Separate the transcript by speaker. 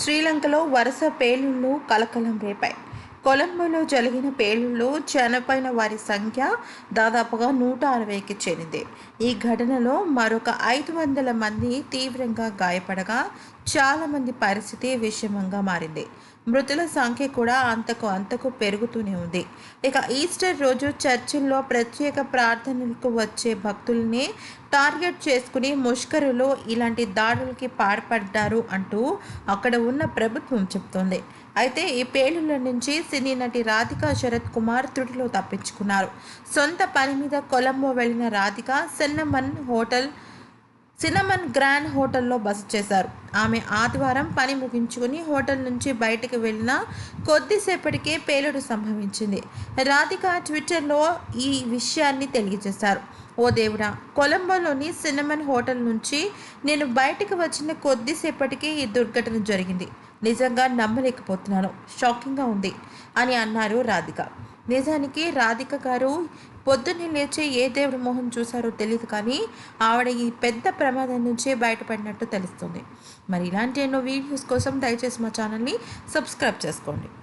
Speaker 1: శ్రీలంకలో వరుస పేలుళ్ళు కలకలం రేపాయి. కొలంబోలో జరిగిన పేలుళ్ళు చనిపోయిన వారి సంఖ్య దాదాపుగా నూట అరవైకి చేరింది. ఈ ఘటనలో మరొక ఐదు వందల మంది తీవ్రంగా గాయపడగా చాలామంది పరిస్థితి విషమంగా మారింది. మృతుల సంఖ్య కూడా అంతకు అంతకు పెరుగుతూనే ఉంది. ఇక ఈస్టర్ రోజు చర్చిల్లో ప్రత్యేక ప్రార్థనలకు వచ్చే భక్తుల్ని టార్గెట్ చేసుకుని ముష్కరులు ఇలాంటి దాడులకి పాల్పడ్డారు అంటూ అక్కడ ఉన్న ప్రభుత్వం చెప్తోంది. అయితే ఈ పేలుల నుంచి సినీ నటి రాధిక శరత్ కుమార్ త్రుటిలో తప్పించుకున్నారు. సొంత పని మీద కొలంబో వెళ్ళిన Radhika Cinnamon hotel Cinnamon Grand హోటల్లో బస చేశారు. ఆమె ఆదివారం పని ముగించుకుని హోటల్ నుంచి బయటకు వెళ్ళిన కొద్దిసేపటికే పేలుడు సంభవించింది. రాధిక ట్విట్టర్లో ఈ విషయాన్ని తెలియజేశారు. ఓ దేవుడా కొలంబోలోని సినమన్ హోటల్ నుంచి నేను బయటకు వచ్చిన కొద్దిసేపటికే ఈ దుర్ఘటన జరిగింది. నిజంగా నమ్మలేకపోతున్నాను. షాకింగ్గా ఉంది అని అన్నారు రాధిక. నిజానికి రాధిక గారు పొద్దున్నే లేచి ఏ దేవుడి మొహం చూశారో తెలియదు కానీ ఆవిడ ఈ పెద్ద ప్రమాదం నుంచే బయటపడినట్టు తెలుస్తుంది. మరి ఇలాంటి ఎన్నో వీడియోస్ కోసం దయచేసి మా ఛానల్ని సబ్స్క్రైబ్ చేసుకోండి.